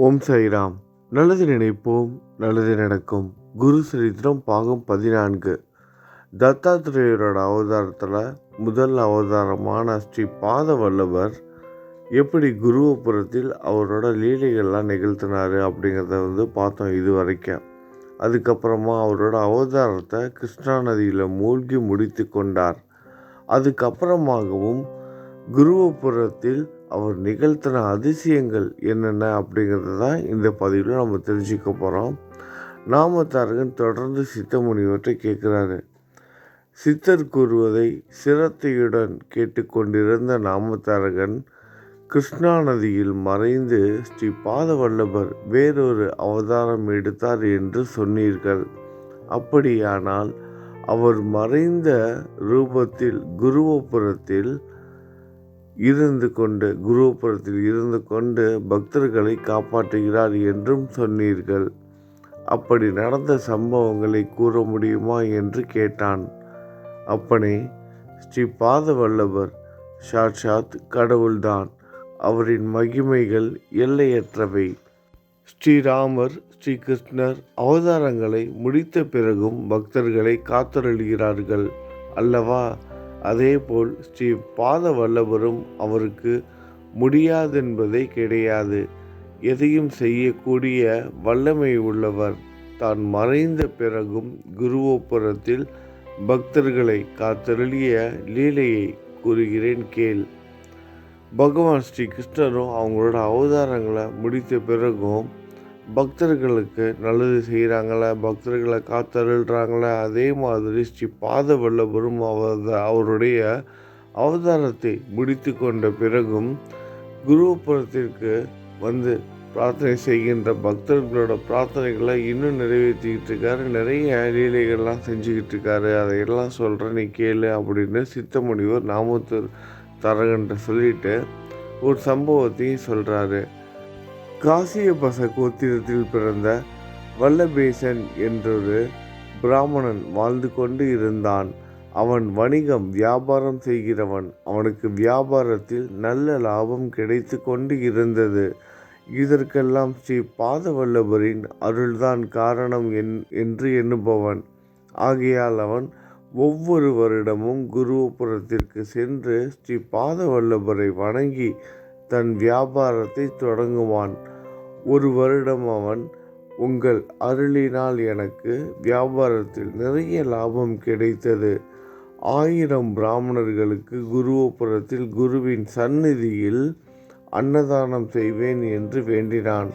ஓம் சாய்ராம். நல்லது நினைப்போம் நல்லது நடக்கும். குரு சரித்திரம் பாகம் பதினான்கு. தத்தாத்திரேயரோட அவதாரத்தில் முதல் அவதாரமான ஸ்ரீ பாத வல்லவர் எப்படி குருவபுரத்தில் அவரோட லீலைகள்லாம் நிகழ்த்தினார் அப்படிங்கிறத வந்து பார்த்தோம் இது வரைக்கும். அதுக்கப்புறமா அவரோட அவதாரத்தை கிருஷ்ணா நதியில் மூழ்கி முடித்து கொண்டார். அதுக்கப்புறமாகவும் குருவபுரத்தில் அவர் நிகழ்த்தின அதிசயங்கள் என்னென்ன அப்படிங்கிறது தான் இந்த பதிவில் நம்ம தெரிஞ்சுக்க போகிறோம் நாமத்தாரகன் தொடர்ந்து சித்த முனிவற்றை கேட்குறாரு. சித்தர் கூறுவதை சிரத்தையுடன் கேட்டுக்கொண்டிருந்த நாமத்தாரகன் கிருஷ்ணா நதியில் மறைந்து ஸ்ரீ பாதவல்லபர் வேறொரு அவதாரம் எடுத்தார் என்று சொன்னீர்கள். அப்படியானால் அவர் மறைந்த ரூபத்தில் குருவபுரத்தில் இருந்து கொண்டு குருபுரத்தில் இருந்து கொண்டு பக்தர்களை காப்பாற்றுகிறார் என்றும் சொன்னீர்கள். அப்படி நடந்த சம்பவங்களை கூற முடியுமா என்று கேட்டான். அப்பனே ஸ்ரீ பாதவல்லபர் சாட்சாத் கடவுள்தான். அவரின் மகிமைகள் எல்லையற்றவை. ஸ்ரீராமர் ஸ்ரீ கிருஷ்ணர் அவதாரங்களை முடித்த பிறகும் பக்தர்களை காத்தருளுகிறார்கள் அல்லவா? அதேபோல் ஸ்ரீ பாத வல்லவரும் அவருக்கு முடியாதென்பதே கிடையாது. எதையும் செய்யக்கூடிய வல்லமை உள்ளவர். தான் மறைந்த பிறகும் குருவோபுரத்தில் பக்தர்களை காத்தருளிய லீலையை கூறுகிறேன் கேள். பகவான் ஸ்ரீ கிருஷ்ணரும் அவங்களோட அவதாரங்களை முடித்த பிறகும் பக்தர்களுக்கு நல்லது செய்கிறாங்கள பக்தர்களை காத்தருள்றாங்கள அதே மாதிரி ஸ்ரீ பாத வல்லபரும் அவத அவருடைய அவதாரத்தை முடித்து கொண்ட பிறகும் குருபுரத்திற்கு வந்து பிரார்த்தனை செய்கின்ற பக்தர்களோட பிரார்த்தனைகளை இன்னும் நிறைவேற்றிக்கிட்டு இருக்காரு. நிறைய லீலைகள்லாம் செஞ்சுக்கிட்டு இருக்காரு. அதையெல்லாம் சொல்கிறேன் நீ கேளு அப்படின்னு சித்தமுனிவர் நாமத்தூர் தரகன்ட்ட சொல்லிட்டு ஒரு சம்பவத்தையும் சொல்கிறாரு காசியபச கோத்திரத்தில் பிறந்த வல்லபேசன் என்றொரு பிராமணன் வாழ்ந்து கொண்டு இருந்தான். அவன் வணிகம் வியாபாரம் செய்கிறவன். அவனுக்கு வியாபாரத்தில் நல்ல லாபம் கிடைத்து கொண்டு இருந்தது. இதற்கெல்லாம் ஸ்ரீ பாதவல்லபரின் அருள்தான் காரணம் என் என்று எண்ணுபவன். ஆகையால் அவன் ஒவ்வொரு வருடமும் குருபுரத்திற்கு சென்று ஸ்ரீ பாதவல்லபரை வணங்கி தன் வியாபாரத்தை தொடங்குவான். ஒரு வருடம் அவன் உங்கள் அருளினால் எனக்கு வியாபாரத்தில் நிறைய லாபம் கிடைத்தது. ஆயிரம் பிராமணர்களுக்கு குருவபுரத்தில் குருவின் சந்நிதியில் அன்னதானம் செய்வேன் என்று வேண்டினான்.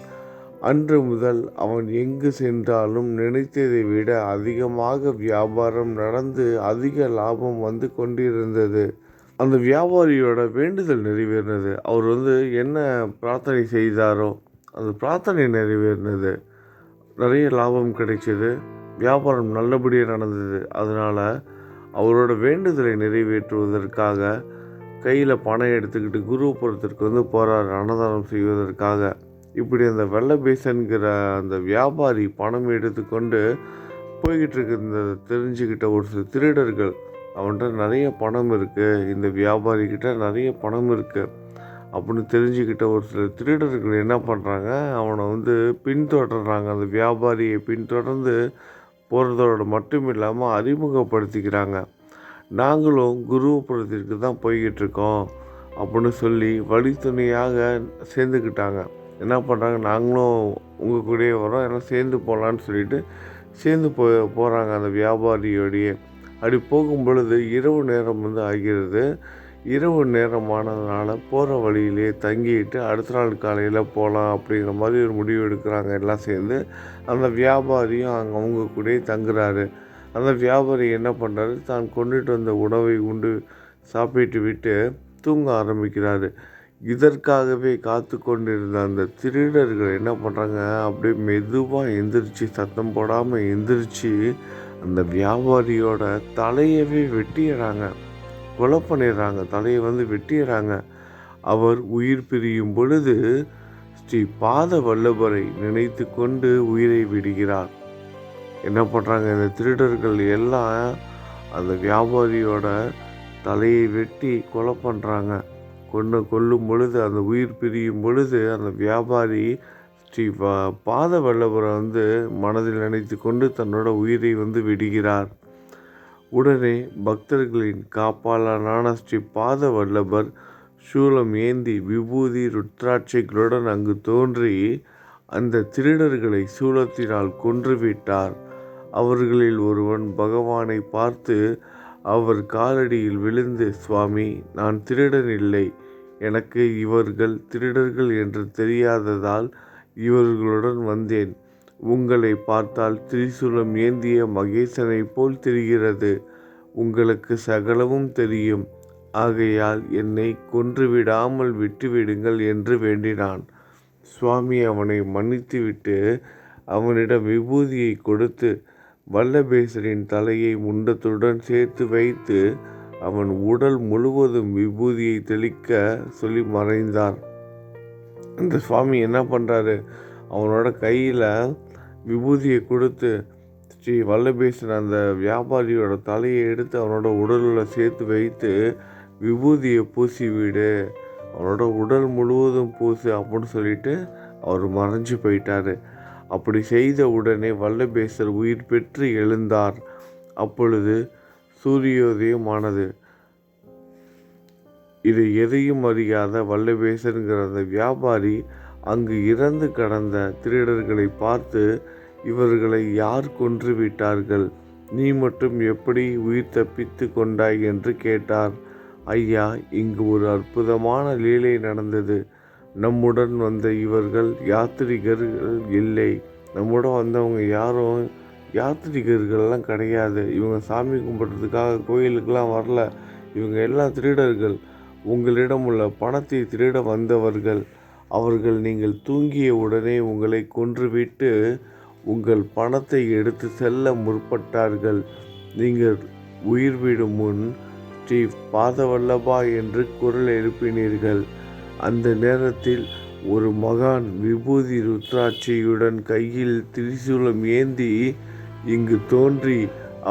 அன்று முதல் அவன் எங்கு சென்றாலும் நினைத்ததை விட அதிகமாக வியாபாரம் நடந்து அதிக லாபம் வந்து கொண்டிருந்தது. அந்த வியாபாரியோட வேண்டுதல் நிறைவேறினது. அவர் வந்து என்ன பிரார்த்தனை செய்தாரோ அந்த பிரார்த்தனை நிறைவேறினது. நிறைய லாபம் கிடைச்சது. வியாபாரம் நல்லபடியாக நடந்தது. அதனால் அவரோட வேண்டுதலை நிறைவேற்றுவதற்காக கையில் பணம் எடுத்துக்கிட்டு குருபுரத்திற்கு வந்து போகிறார் அன்னதானம் செய்வதற்காக. இப்படி அந்த வெள்ளபேசன்கிற அந்த வியாபாரி பணம் எடுத்துக்கொண்டு போய்கிட்டு இருக்கிற இந்த தெரிஞ்சுக்கிட்ட ஒரு சில திருடர்கள் அவன்கிட்ட நிறைய பணம் இருக்குது இந்த வியாபாரிக்கிட்ட நிறைய பணம் இருக்குது அப்படின்னு தெரிஞ்சுக்கிட்ட ஒரு சில திருடர்கள் என்ன பண்ணுறாங்க அவனை வந்து பின்தொடர்றாங்க. அந்த வியாபாரியை பின்தொடர்ந்து போகிறதோட மட்டும் இல்லாமல் அறிமுகப்படுத்திக்கிறாங்க. நாங்களும் குருபுரத்திற்கு தான் போய்கிட்டு இருக்கோம் அப்படின்னு சொல்லி வழித்துணையாக சேர்ந்துக்கிட்டாங்க. என்ன பண்ணுறாங்க நாங்களும் உங்கள் கூடயே வரோம் எல்லாம் சேர்ந்து போகலான்னு சொல்லிட்டு சேர்ந்து போ போகிறாங்க அந்த வியாபாரியோடையே. அப்படி போகும் பொழுது இரவு நேரம் வந்து ஆகிறது. இரவு நேரம் ஆனதுனால போகிற வழியிலே தங்கிட்டு அடுத்த நாள் காலையில் போகலாம் அப்படிங்கிற மாதிரி ஒரு முடிவு எடுக்கிறாங்க எல்லாம் சேர்ந்து. அந்த வியாபாரியும் அங்கே அவங்க கூடயே தங்குறாரு. அந்த வியாபாரி என்ன பண்ணுறாரு தான் கொண்டுட்டு வந்த உணவை உண்டு சாப்பிட்டு விட்டு தூங்க ஆரம்பிக்கிறாரு. இதற்காகவே காத்து கொண்டிருந்த அந்த திருடர்கள் என்ன பண்ணுறாங்க அப்படியே மெதுவாக எந்திரிச்சு சத்தம் போடாமல் எந்திரிச்சு அந்த வியாபாரியோட தலையவே வெட்டிடுறாங்க. கொலை பண்ணிடுறாங்க. தலையை வந்து வெட்டிடுறாங்க. அவர் உயிர் பிரியும் பொழுது ஸ்ரீ பாத வல்லபரை நினைத்து கொண்டு உயிரை விடுகிறார். என்ன பண்ணுறாங்க இந்த திருடர்கள் எல்லாம் அந்த வியாபாரியோட தலையை வெட்டி கொலை பண்ணுறாங்க கொண்டு கொல்லும் பொழுது அந்த உயிர் பிரியும் பொழுது அந்த வியாபாரி ஸ்ரீ பா பாத வல்லபரை வந்து மனதில் நினைத்து கொண்டு தன்னோட உயிரை வந்து விடுகிறார். உடனே பக்தர்களின் காப்பாளனான ஸ்ரீ பாத வல்லபர் சூலம் ஏந்தி விபூதி ருத்ராட்சைகளுடன் அங்கு தோன்றி அந்த திருடர்களை சூலத்தினால் கொன்றுவிட்டார். அவர்களில் ஒருவன் பகவானை பார்த்து அவர் காலடியில் விழுந்து சுவாமி நான் திருடன் இல்லை. எனக்கு இவர்கள் திருடர்கள் என்று தெரியாததால் இவர்களுடன் வந்தேன். உங்களை பார்த்தால் திரிசூலம் ஏந்திய மகேசனை போல் தெரிகிறது. உங்களுக்கு சகலமும் தெரியும். ஆகையால் என்னை கொன்றுவிடாமல் விட்டுவிடுங்கள் என்று வேண்டினான். சுவாமி அவனை மன்னித்துவிட்டு அவனிடம் விபூதியை கொடுத்து வல்லபேசரின் தலையை முண்டத்துடன் சேர்த்து வைத்து அவன் உடல் முழுவதும் விபூதியை தெளிக்க சொல்லி மறைந்தார். அந்த சுவாமி என்ன பண்ணுறாரு அவனோட கையில் விபூதியை கொடுத்து ஸ்ரீ வல்லபேசன் அந்த வியாபாரியோட தலையை எடுத்து அவனோட உடலில் சேர்த்து வைத்து விபூதியை பூசி விடு. அவனோட உடல் முழுவதும் பூசு அப்படின்னு சொல்லிட்டு அவர் மறைஞ்சு போயிட்டாரு. அப்படி செய்த உடனே வல்லபேசர் உயிர் பெற்று எழுந்தார். அப்பொழுது சூரியோதயமானது. இது எதையும் அறியாத வல்லபேசனுங்கிற அந்த வியாபாரி அங்கு இறந்து கடந்த திருடர்களை பார்த்து இவர்களை யார் கொன்று விட்டார்கள்? நீ மட்டும் எப்படி உயிர் தப்பித்து கொண்டாய்? என்று கேட்டார். ஐயா இங்கு ஒரு அற்புதமான லீலை நடந்தது. நம்முடன் வந்த இவர்கள் யாத்திரிகர்கள் இல்லை. நம்முடன் வந்தவங்க யாரும் யாத்திரிகர்கள்லாம் கிடையாது. இவங்க சாமி கும்பிட்றதுக்காக கோயிலுக்கெல்லாம் வரல. இவங்க எல்லாம் திருடர்கள். உங்களிடம் உள்ள பணத்தை திருட வந்தவர்கள் அவர்கள் நீங்கள் தூங்கிய உடனே உங்களை கொன்றுவிட்டு உங்கள் பணத்தை எடுத்து செல்ல முற்பட்டார்கள். நீங்கள் உயிர் விடும் முன் ஸ்ரீ பாதவல்லபா என்று குரல் எழுப்பினீர்கள். அந்த நேரத்தில் ஒரு மகான் விபூதி ருத்ராட்சியுடன் கையில் திரிசூலம் ஏந்தி இங்கு தோன்றி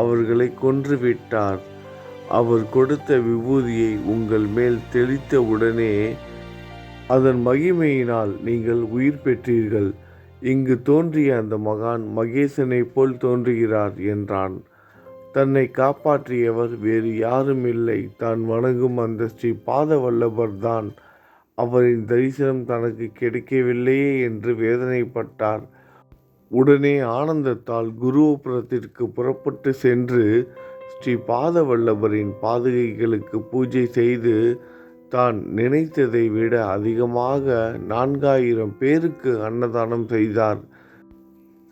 அவர்களை கொன்றுவிட்டார். அவர் கொடுத்த விபூதியை உங்கள் மேல் தெளித்த உடனே அதன் மகிமையினால் நீங்கள் உயிர் பெற்றீர்கள். இங்கு தோன்றிய அந்த மகான் மகேசனை போல் தோன்றுகிறார் என்றான். தன்னை காப்பாற்றியவர் வேறு யாரும் இல்லை. தான் வணங்கும் அந்த ஸ்ரீ பாத வல்லபர்தான் அவரின் தரிசனம் தனக்கு கிடைக்கவில்லையே என்று வேதனைப்பட்டார். உடனே ஆனந்தத்தால் குருபுரத்திற்கு புறப்பட்டு சென்று ஸ்ரீ பாதவல்லபரின் பாதுகைகளுக்கு பூஜை செய்து தான் நினைத்ததை விட அதிகமாக நான்காயிரம் பேருக்கு அன்னதானம் செய்தார்.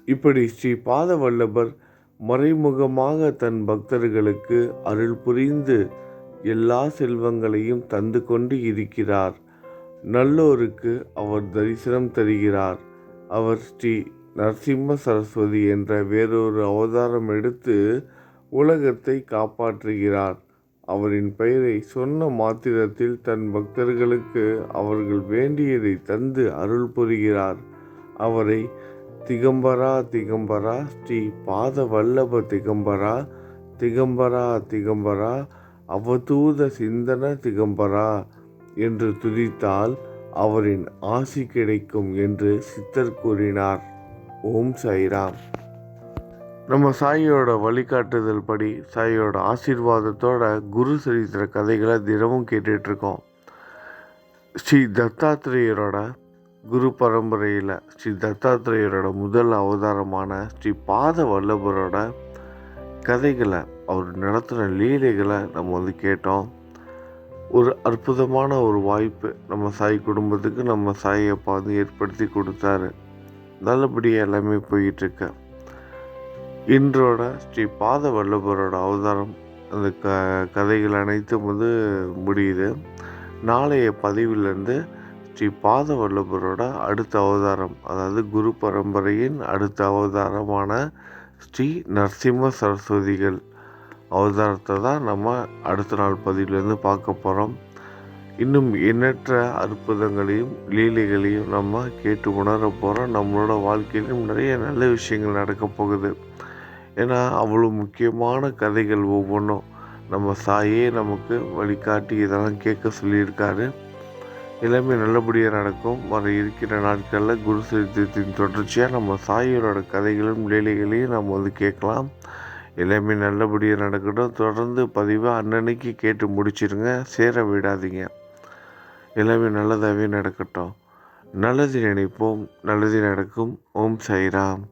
இப்படி ஸ்ரீ பாதவல்லபர் மறைமுகமாக தன் பக்தர்களுக்கு அருள் புரிந்து எல்லா செல்வங்களையும் தந்து கொண்டு இருக்கிறார். நல்லோருக்கு அவர் தரிசனம் தருகிறார். அவர் ஸ்ரீ நரசிம்ம சரஸ்வதி என்ற வேறொரு அவதாரம் எடுத்து உலகத்தை காப்பாற்றுகிறார். அவரின் பெயரை சொன்ன மாத்திரத்தில் தன் பக்தர்களுக்கு அவர்கள் வேண்டியதை தந்து அருள் புரிகிறார். அவரை திகம்பரா திகம்பரா ஸ்ரீ பாத வல்லப திகம்பரா திகம்பரா திகம்பரா அவதூத சிந்தன திகம்பரா என்று துதித்தால் அவரின் ஆசி கிடைக்கும் என்று சித்தர் கூறினார். ஓம் சைராம் நம்ம சாயோட வழிகாட்டுதல் படி சாயோட ஆசீர்வாதத்தோட குரு சரித்திர கதைகளை தினமும் கேட்டுட்ருக்கோம். ஸ்ரீ தத்தாத்திரேயரோட குரு பரம்பரையில் ஸ்ரீ தத்தாத்திரேயரோட முதல் அவதாரமான ஸ்ரீ பாத வல்லபரோட கதைகளை அவர் நடத்துகிற லீலைகளை நம்ம வந்து கேட்டோம். ஒரு அற்புதமான ஒரு வாய்ப்பு நம்ம சாய் குடும்பத்துக்கு நம்ம சாய் அப்பா வந்து ஏற்படுத்தி கொடுத்தாரு. நல்லபடியாக எல்லாமே போயிட்டுருக்கு இன்றோட ஸ்ரீ பாத வல்லபரோட அவதாரம் அந்த க கதைகள் அனைத்தும் வந்து முடியுது. நாளைய பதிவிலிருந்து ஸ்ரீ பாத வல்லபரோட அடுத்த அவதாரம் அதாவது குரு பரம்பரையின் அடுத்த அவதாரமான ஸ்ரீ நரசிம்ம சரஸ்வதிகள் அவதாரத்தை தான் நம்ம அடுத்த நாள் பதிவிலேருந்து பார்க்க போகிறோம் இன்னும் எண்ணற்ற அற்புதங்களையும் லீலைகளையும் நம்ம கேட்டு உணர போகிறோம் நம்மளோட வாழ்க்கையிலும் நிறைய நல்ல விஷயங்கள் நடக்க போகுது. ஏன்னா அவ்வளோ முக்கியமான கதைகள் ஒவ்வொன்றும் நம்ம சாயே நமக்கு வழிகாட்டி இதெல்லாம் கேட்க சொல்லியிருக்காரு. எல்லாமே நல்லபடியாக நடக்கும். வர இருக்கிற நாட்களில் குரு சரித்திரத்தின் தொடர்ச்சியாக நம்ம சாயியோட கதைகளும் லீலைகளையும் நம்ம வந்து கேட்கலாம். எல்லாமே நல்லபடியாக நடக்கட்டும். தொடர்ந்து பதிவாக அன்னன்னைக்கு கேட்டு முடிச்சிருங்க. சேர விடாதீங்க. எல்லாமே நல்லதாகவே நடக்கட்டும். நல்லது நினைப்போம். நல்லது நடக்கும். ஓம் சாய்ராம்.